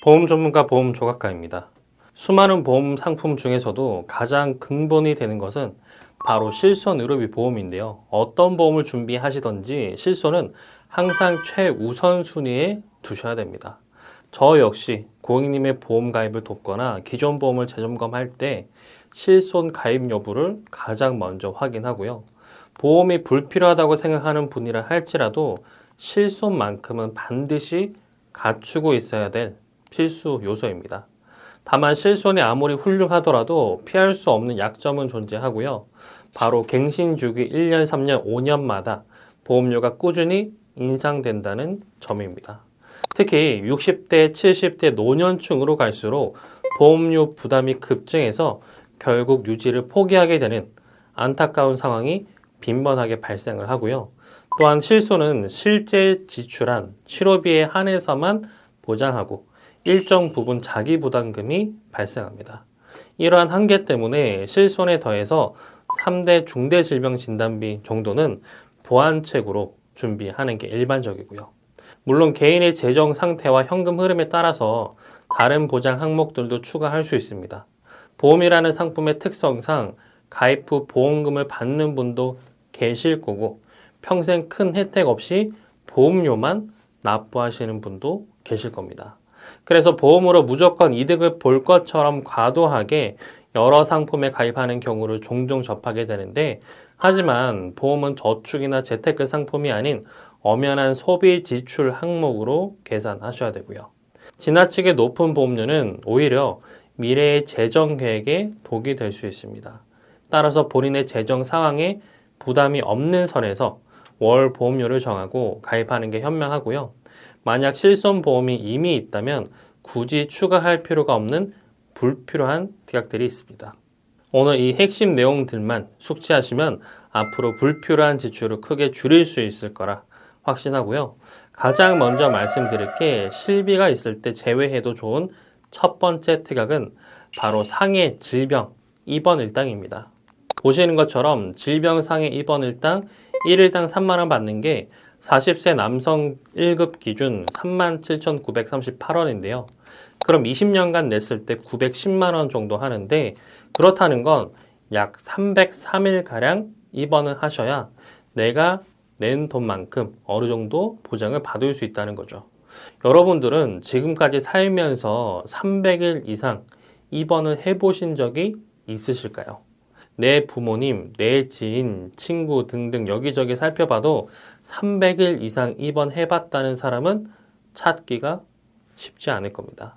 보험 전문가 보험 조각가입니다. 수많은 보험 상품 중에서도 가장 근본이 되는 것은 바로 실손 의료비 보험인데요. 어떤 보험을 준비하시던지 실손은 항상 최우선 순위에 두셔야 됩니다. 저 역시 고객님의 보험 가입을 돕거나 기존 보험을 재점검할 때 실손 가입 여부를 가장 먼저 확인하고요. 보험이 불필요하다고 생각하는 분이라 할지라도 실손만큼은 반드시 갖추고 있어야 될 필수 요소입니다. 다만 실손이 아무리 훌륭하더라도 피할 수 없는 약점은 존재하고요. 바로 갱신 주기 1년, 3년, 5년마다 보험료가 꾸준히 인상된다는 점입니다. 특히 60대, 70대 노년층으로 갈수록 보험료 부담이 급증해서 결국 유지를 포기하게 되는 안타까운 상황이 빈번하게 발생을 하고요. 또한 실손은 실제 지출한 치료비에 한해서만 보장하고 일정 부분 자기 부담금이 발생합니다. 이러한 한계 때문에 실손에 더해서 3대 중대 질병 진단비 정도는 보완책으로 준비하는 게 일반적이고요. 물론 개인의 재정 상태와 현금 흐름에 따라서 다른 보장 항목들도 추가할 수 있습니다. 보험이라는 상품의 특성상 가입 후 보험금을 받는 분도 계실 거고 평생 큰 혜택 없이 보험료만 납부하시는 분도 계실 겁니다. 그래서 보험으로 무조건 이득을 볼 것처럼 과도하게 여러 상품에 가입하는 경우를 종종 접하게 되는데 하지만 보험은 저축이나 재테크 상품이 아닌 엄연한 소비 지출 항목으로 계산하셔야 되고요. 지나치게 높은 보험료는 오히려 미래의 재정 계획에 독이 될 수 있습니다. 따라서 본인의 재정 상황에 부담이 없는 선에서 월 보험료를 정하고 가입하는 게 현명하고요. 만약 실손 보험이 이미 있다면 굳이 추가할 필요가 없는 불필요한 특약들이 있습니다. 오늘 이 핵심 내용들만 숙지하시면 앞으로 불필요한 지출을 크게 줄일 수 있을 거라 확신하고요. 가장 먼저 말씀드릴 게 실비가 있을 때 제외해도 좋은 첫 번째 특약은 바로 상해 질병 입원 일당입니다. 보시는 것처럼 질병 상해 입원 일당 1일당 3만 원 받는 게 40세 남성 1급 기준 37,938원인데요. 그럼 20년간 냈을 때 910만 원 정도 하는데 그렇다는 건 약 303일 가량 입원을 하셔야 내가 낸 돈만큼 어느 정도 보장을 받을 수 있다는 거죠. 여러분들은 지금까지 살면서 300일 이상 입원을 해보신 적이 있으실까요? 내 부모님, 내 지인, 친구 등등 여기저기 살펴봐도 300일 이상 입원해봤다는 사람은 찾기가 쉽지 않을 겁니다.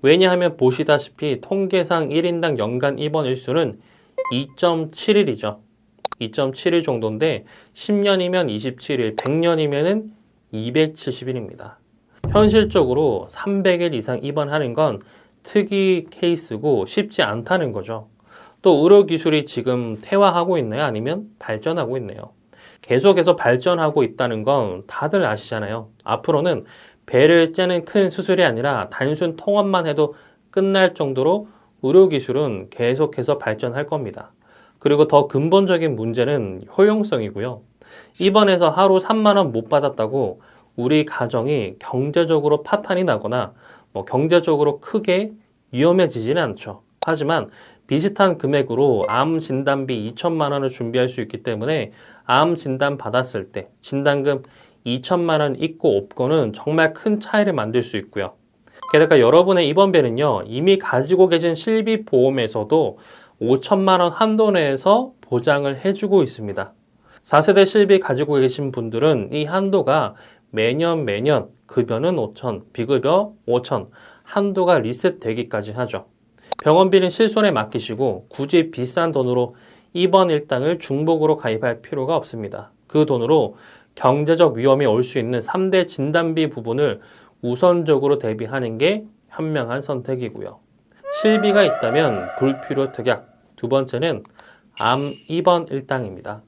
왜냐하면 보시다시피 통계상 1인당 연간 입원 일수는 2.7일이죠. 2.7일 정도인데 10년이면 27일, 100년이면 270일입니다. 현실적으로 300일 이상 입원하는 건 특이 케이스고 쉽지 않다는 거죠. 또 의료 기술이 지금 퇴화하고 있나요? 아니면 발전하고 있나요? 계속해서 발전하고 있다는 건 다들 아시잖아요. 앞으로는 배를 째는 큰 수술이 아니라 단순 통원만 해도 끝날 정도로 의료 기술은 계속해서 발전할 겁니다. 그리고 더 근본적인 문제는 효용성이고요. 입원해서 하루 3만원 못 받았다고 우리 가정이 경제적으로 파탄이 나거나 뭐 경제적으로 크게 위험해지지는 않죠. 하지만 비슷한 금액으로 암 진단비 2천만 원을 준비할 수 있기 때문에 암 진단 받았을 때 진단금 2천만 원 있고 없고는 정말 큰 차이를 만들 수 있고요. 게다가 여러분의 입원비는요, 이미 가지고 계신 실비 보험에서도 5천만 원 한도 내에서 보장을 해주고 있습니다. 4세대 실비 가지고 계신 분들은 이 한도가 매년 매년 급여는 5천, 비급여 5천, 한도가 리셋되기까지 하죠. 병원비는 실손에 맡기시고 굳이 비싼 돈으로 입원 일당을 중복으로 가입할 필요가 없습니다. 그 돈으로 경제적 위험이 올 수 있는 3대 진단비 부분을 우선적으로 대비하는 게 현명한 선택이고요. 실비가 있다면 불필요 특약. 두 번째는 암 입원 일당입니다.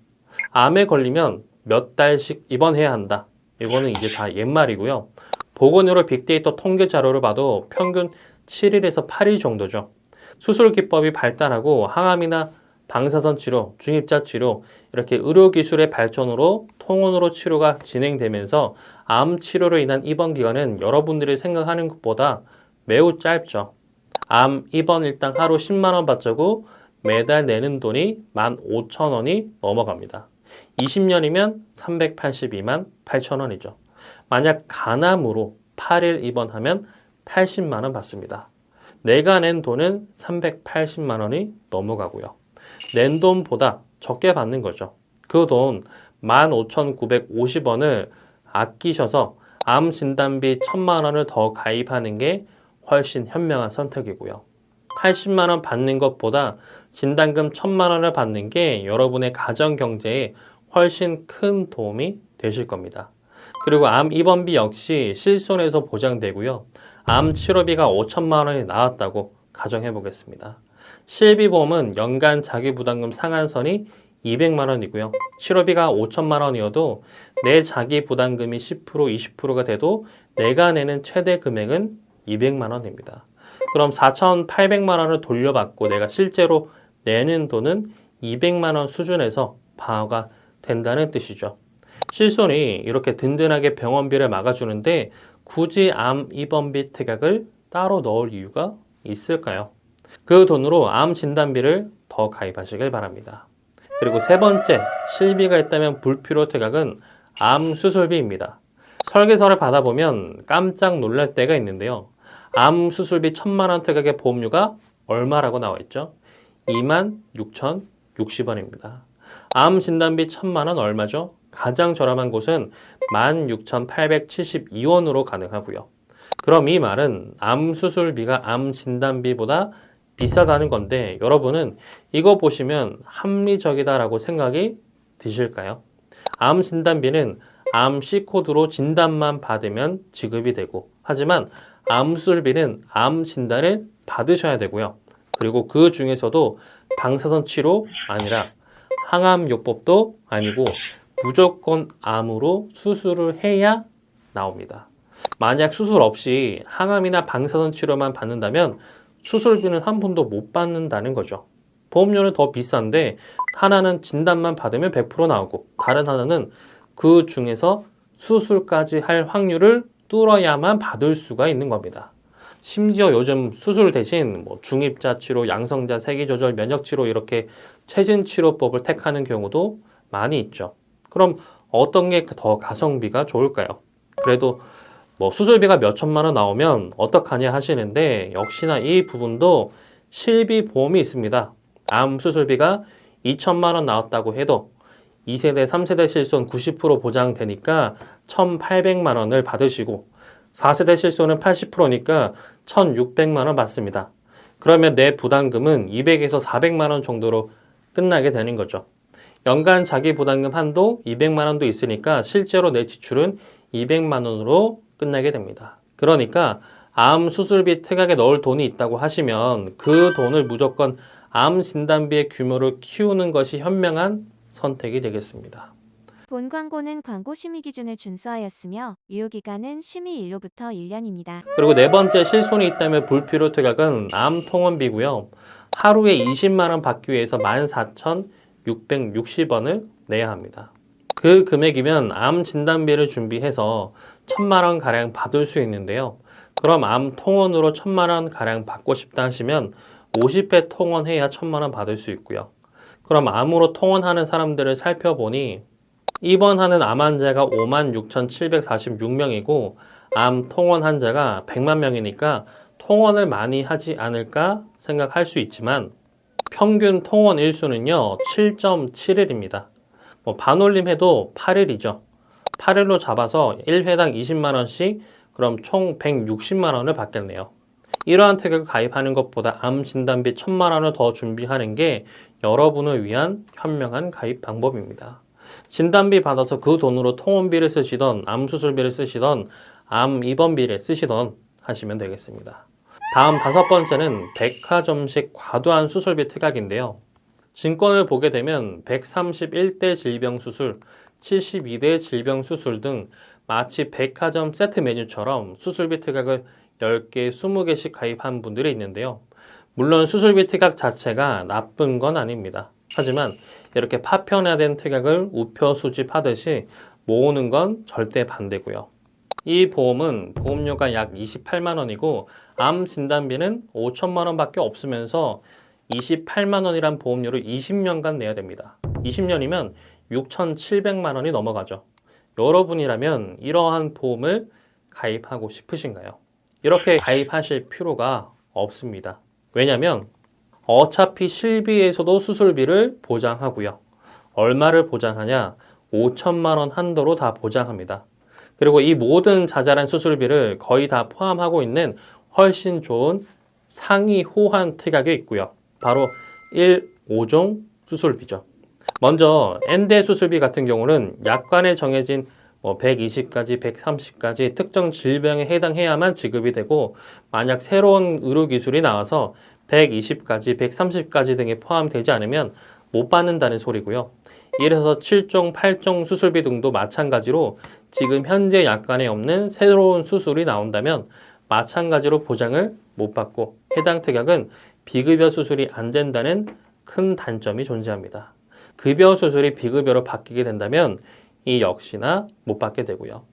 암에 걸리면 몇 달씩 입원해야 한다. 이거는 이제 다 옛말이고요. 보건의료 빅데이터 통계 자료를 봐도 평균 7일에서 8일 정도죠. 수술 기법이 발달하고 항암이나 방사선 치료, 중입자 치료 이렇게 의료 기술의 발전으로 통원으로 치료가 진행되면서 암 치료로 인한 입원 기간은 여러분들이 생각하는 것보다 매우 짧죠. 암 입원 일당 하루 10만 원 받자고 매달 내는 돈이 15,000원이 넘어갑니다. 20년이면 382만 8천 원이죠. 만약 간암으로 8일 입원하면 80만 원 받습니다. 내가 낸 돈은 380만 원이 넘어가고요. 낸 돈보다 적게 받는 거죠. 그 돈 15,950원을 아끼셔서 암 진단비 1,000만 원을 더 가입하는 게 훨씬 현명한 선택이고요. 80만 원 받는 것보다 진단금 1,000만 원을 받는 게 여러분의 가정 경제에 훨씬 큰 도움이 되실 겁니다. 그리고 암 입원비 역시 실손에서 보장되고요. 암 치료비가 5천만 원이 나왔다고 가정해 보겠습니다. 실비보험은 연간 자기부담금 상한선이 200만 원이고요. 치료비가 5천만 원이어도 내 자기 부담금이 10% 20%가 돼도 내가 내는 최대 금액은 200만 원입니다. 그럼 4,800만 원을 돌려받고 내가 실제로 내는 돈은 200만 원 수준에서 방어가 된다는 뜻이죠. 실손이 이렇게 든든하게 병원비를 막아주는데 굳이 암 입원비 특약을 따로 넣을 이유가 있을까요? 그 돈으로 암 진단비를 더 가입하시길 바랍니다. 그리고 세 번째, 실비가 있다면 불필요 특약은 암 수술비입니다. 설계서를 받아보면 깜짝 놀랄 때가 있는데요. 암 수술비 천만 원 특약의 보험료가 얼마라고 나와 있죠? 2만 6,060원입니다. 암 진단비 천만 원 얼마죠? 가장 저렴한 곳은 16,872원으로 가능하고요. 그럼 이 말은 암 수술비가 암 진단비보다 비싸다는 건데 여러분은 이거 보시면 합리적이다라고 생각이 드실까요? 암 진단비는 암 C코드로 진단만 받으면 지급이 되고 하지만 암 수술비는 암 진단을 받으셔야 되고요. 그리고 그 중에서도 방사선 치료 아니라 항암요법도 아니고 무조건 암으로 수술을 해야 나옵니다. 만약 수술 없이 항암이나 방사선 치료만 받는다면 수술비는 한 푼도 못 받는다는 거죠. 보험료는 더 비싼데 하나는 진단만 받으면 100% 나오고 다른 하나는 그 중에서 수술까지 할 확률을 뚫어야만 받을 수가 있는 겁니다. 심지어 요즘 수술 대신 뭐 중입자 치료, 양성자 세기 조절, 면역 치료 이렇게 최진 치료법을 택하는 경우도 많이 있죠. 그럼 어떤 게 더 가성비가 좋을까요? 그래도 뭐 수술비가 몇 천만 원 나오면 어떡하냐 하시는데 역시나 이 부분도 실비 보험이 있습니다. 암 수술비가 2천만 원 나왔다고 해도 2세대, 3세대 실손 90% 보장되니까 1,800만 원을 받으시고 4세대 실손은 80%니까 1,600만 원 받습니다. 그러면 내 부담금은 200에서 400만 원 정도로 끝나게 되는 거죠. 연간 자기 부담금 한도 200만 원도 있으니까 실제로 내 지출은 200만 원으로 끝나게 됩니다. 그러니까 암 수술비 특약에 넣을 돈이 있다고 하시면 그 돈을 무조건 암 진단비의 규모를 키우는 것이 현명한 선택이 되겠습니다. 본 광고는 광고 심의 기준을 준수하였으며 유효 기간은 심의 일로부터 1년입니다. 그리고 네 번째 실손이 있다면 불필요 특약은 암 통원비고요. 하루에 20만 원 받기 위해서 14,660원을 내야 합니다. 그 금액이면 암 진단비를 준비해서 1천만 원 가량 받을 수 있는데요. 그럼 암 통원으로 1천만 원 가량 받고 싶다 하시면 50회 통원해야 1천만 원 받을 수 있고요. 그럼 암으로 통원하는 사람들을 살펴보니 입원하는 암 환자가 56,746명이고 암 통원 환자가 100만 명이니까 통원을 많이 하지 않을까 생각할 수 있지만 평균 통원 일수는요 7.7일입니다. 뭐 반올림 해도 8일이죠. 8일로 잡아서 1회당 20만 원씩 그럼 총 160만 원을 받겠네요. 이러한 태격을 가입하는 것보다 암 진단비 1000만 원을 더 준비하는 게 여러분을 위한 현명한 가입 방법입니다. 진단비 받아서 그 돈으로 통원비를 쓰시던 암 수술비를 쓰시던 암 입원비를 쓰시던 하시면 되겠습니다. 다음 다섯 번째는 백화점식 과도한 수술비 특약인데요. 증권을 보게 되면 131대 질병 수술, 72대 질병 수술 등 마치 백화점 세트 메뉴처럼 수술비 특약을 10개, 20개씩 가입한 분들이 있는데요. 물론 수술비 특약 자체가 나쁜 건 아닙니다. 하지만 이렇게 파편화된 특약을 우표 수집하듯이 모으는 건 절대 반대고요. 이 보험은 보험료가 약 28만 원이고 암 진단비는 5천만 원밖에 없으면서 28만 원이란 보험료를 20년간 내야 됩니다. 20년이면 6,700만 원이 넘어가죠. 여러분이라면 이러한 보험을 가입하고 싶으신가요? 이렇게 가입하실 필요가 없습니다. 왜냐하면 어차피 실비에서도 수술비를 보장하고요. 얼마를 보장하냐? 5천만 원 한도로 다 보장합니다. 그리고 이 모든 자잘한 수술비를 거의 다 포함하고 있는 훨씬 좋은 상위 호환 특약이 있고요. 바로 1, 5종 수술비죠. 먼저 엔대 수술비 같은 경우는 약관에 정해진 뭐 120까지 130까지 특정 질병에 해당해야만 지급이 되고 만약 새로운 의료 기술이 나와서 120까지 130까지 등에 포함되지 않으면 못 받는다는 소리고요. 이래서 7종, 8종 수술비 등도 마찬가지로 지금 현재 약관에 없는 새로운 수술이 나온다면 마찬가지로 보장을 못 받고 해당 특약은 비급여 수술이 안 된다는 큰 단점이 존재합니다. 급여 수술이 비급여로 바뀌게 된다면 이 역시나 못 받게 되고요.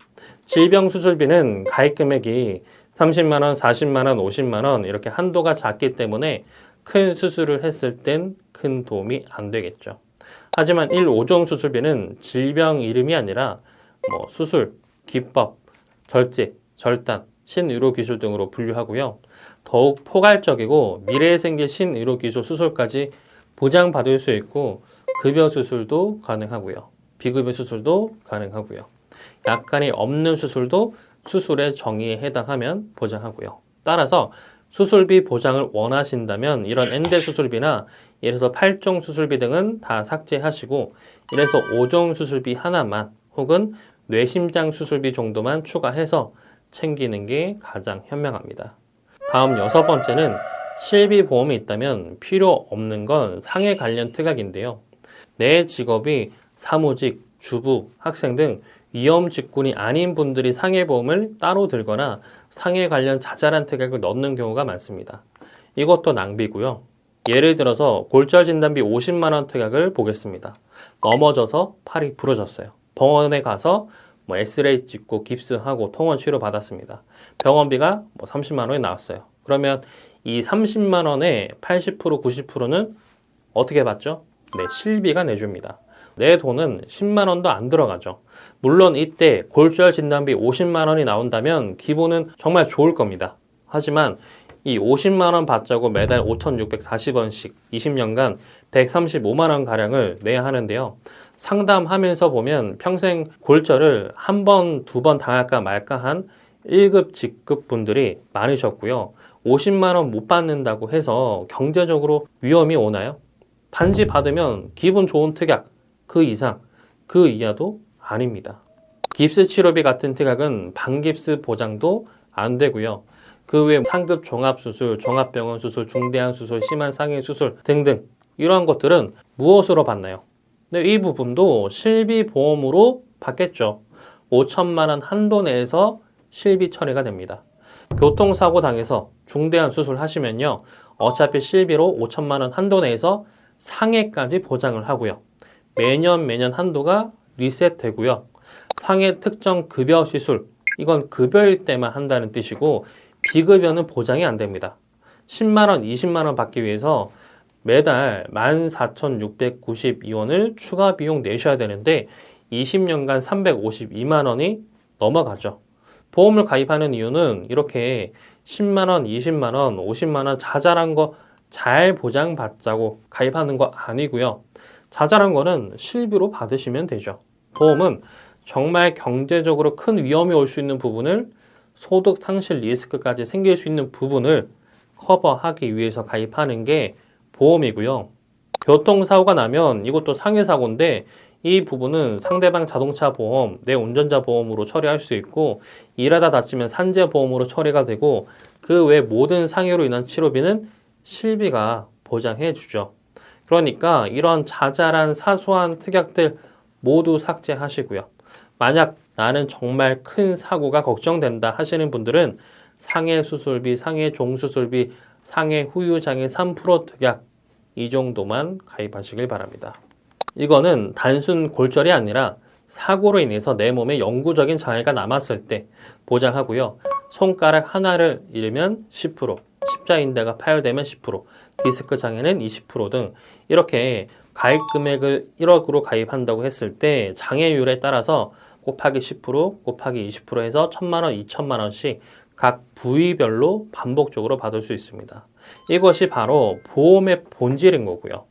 질병 수술비는 가입 금액이 30만 원, 40만 원, 50만 원 이렇게 한도가 작기 때문에 큰 수술을 했을 땐 큰 도움이 안 되겠죠. 하지만 1, 5종 수술비는 질병 이름이 아니라 뭐 수술, 기법, 절제, 절단, 신의료 기술 등으로 분류하고요. 더욱 포괄적이고 미래에 생길 신의료 기술 수술까지 보장받을 수 있고 급여 수술도 가능하고요. 비급여 수술도 가능하고요. 약관이 없는 수술도 수술의 정의에 해당하면 보장하고요. 따라서 수술비 보장을 원하신다면 이런 엔대 수술비나 이래서 8종 수술비 등은 다 삭제하시고 이래서 5종 수술비 하나만 혹은 뇌심장 수술비 정도만 추가해서 챙기는 게 가장 현명합니다. 다음 여섯 번째는 실비 보험이 있다면 필요 없는 건 상해 관련 특약인데요. 내 직업이 사무직, 주부, 학생 등 위험 직군이 아닌 분들이 상해보험을 따로 들거나 상해 관련 자잘한 특약을 넣는 경우가 많습니다. 이것도 낭비고요. 예를 들어서 골절 진단비 50만 원 특약을 보겠습니다. 넘어져서 팔이 부러졌어요. 병원에 가서 뭐 엑스레이 찍고 깁스하고 통원 치료 받았습니다. 병원비가 뭐 30만 원이 나왔어요. 그러면 이 30만 원의 80% 90%는 어떻게 받죠? 네, 실비가 내줍니다. 내 돈은 10만 원도 안 들어가죠. 물론 이때 골절 진단비 50만 원이 나온다면 기분은 정말 좋을 겁니다. 하지만 이 50만 원 받자고 매달 5,640원씩 20년간 135만 원 가량을 내야 하는데요. 상담하면서 보면 평생 골절을 한 번, 두 번 당할까 말까 한 1급 직급 분들이 많으셨고요. 50만 원 못 받는다고 해서 경제적으로 위험이 오나요? 단지 받으면 기분 좋은 특약 그 이상 그 이하도 아닙니다. 깁스 치료비 같은 특약은 반깁스 보장도 안 되고요. 그외 상급 종합수술, 종합병원 수술, 중대한 수술, 심한 상해 수술 등등 이러한 것들은 무엇으로 받나요? 네, 이 부분도 실비 보험으로 받겠죠. 5천만 원 한도 내에서 실비 처리가 됩니다. 교통사고 당해서 중대한 수술 하시면요. 어차피 실비로 5천만 원 한도 내에서 상해까지 보장을 하고요. 매년 매년 한도가 리셋되고요. 상해 특정 급여 시술 이건 급여일 때만 한다는 뜻이고 비급여는 보장이 안 됩니다. 10만 원, 20만 원 받기 위해서 매달 14,692원을 추가 비용 내셔야 되는데 20년간 352만 원이 넘어가죠. 보험을 가입하는 이유는 이렇게 10만 원, 20만 원, 50만 원 자잘한 거 잘 보장받자고 가입하는 거 아니고요. 자잘한 거는 실비로 받으시면 되죠. 보험은 정말 경제적으로 큰 위험이 올 수 있는 부분을 소득 상실 리스크까지 생길 수 있는 부분을 커버하기 위해서 가입하는 게 보험이고요. 교통사고가 나면 이것도 상해사고인데 이 부분은 상대방 자동차 보험, 내 운전자 보험으로 처리할 수 있고 일하다 다치면 산재 보험으로 처리가 되고 그 외 모든 상해로 인한 치료비는 실비가 보장해 주죠. 그러니까 이런 자잘한 사소한 특약들 모두 삭제하시고요. 만약 나는 정말 큰 사고가 걱정된다 하시는 분들은 상해 수술비, 상해 종수술비, 상해 후유장애 3% 특약 이 정도만 가입하시길 바랍니다. 이거는 단순 골절이 아니라 사고로 인해서 내 몸에 영구적인 장애가 남았을 때 보장하고요. 손가락 하나를 잃으면 10%, 십자인대가 파열되면 10%, 디스크 장애는 20%등 이렇게 가입 금액을 1억으로 가입한다고 했을 때 장애율에 따라서 곱하기 10% 곱하기 20% 해서 1천만 원, 2천만 원씩 각 부위별로 반복적으로 받을 수 있습니다. 이것이 바로 보험의 본질인 거고요.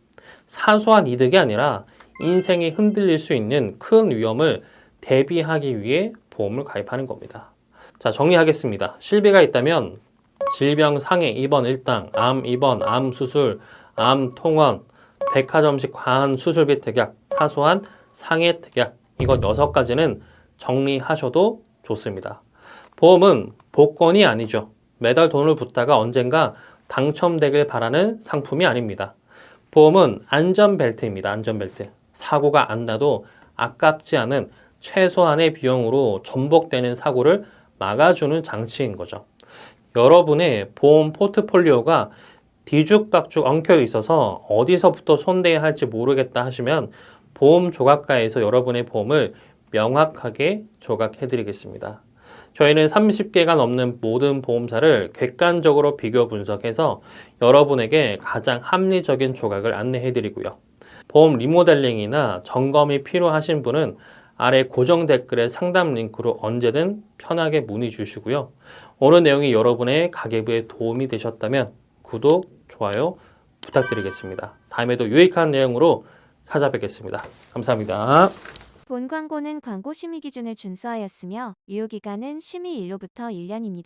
사소한 이득이 아니라 인생이 흔들릴 수 있는 큰 위험을 대비하기 위해 보험을 가입하는 겁니다. 자, 정리하겠습니다. 실비가 있다면 질병 상해 입원 일당, 암 입원, 암 수술, 암 통원, 백화점식 과한 수술비 특약, 사소한 상해 특약 이것 여섯 가지는 정리하셔도 좋습니다. 보험은 복권이 아니죠. 매달 돈을 붓다가 언젠가 당첨되길 바라는 상품이 아닙니다. 보험은 안전벨트입니다. 안전벨트. 사고가 안 나도 아깝지 않은 최소한의 비용으로 전복되는 사고를 막아주는 장치인 거죠. 여러분의 보험 포트폴리오가 뒤죽박죽 엉켜 있어서 어디서부터 손대야 할지 모르겠다 하시면 보험 조각가에서 여러분의 보험을 명확하게 조각해 드리겠습니다. 저희는 30개가 넘는 모든 보험사를 객관적으로 비교 분석해서 여러분에게 가장 합리적인 조각을 안내해 드리고요. 보험 리모델링이나 점검이 필요하신 분은 아래 고정 댓글에 상담 링크로 언제든 편하게 문의 주시고요. 오늘 내용이 여러분의 가계부에 도움이 되셨다면 구독, 좋아요 부탁드리겠습니다. 다음에도 유익한 내용으로 찾아뵙겠습니다. 감사합니다. 본 광고는 광고 심의 기준을 준수하였으며 유효 기간은 심의 일로부터 1년입니다.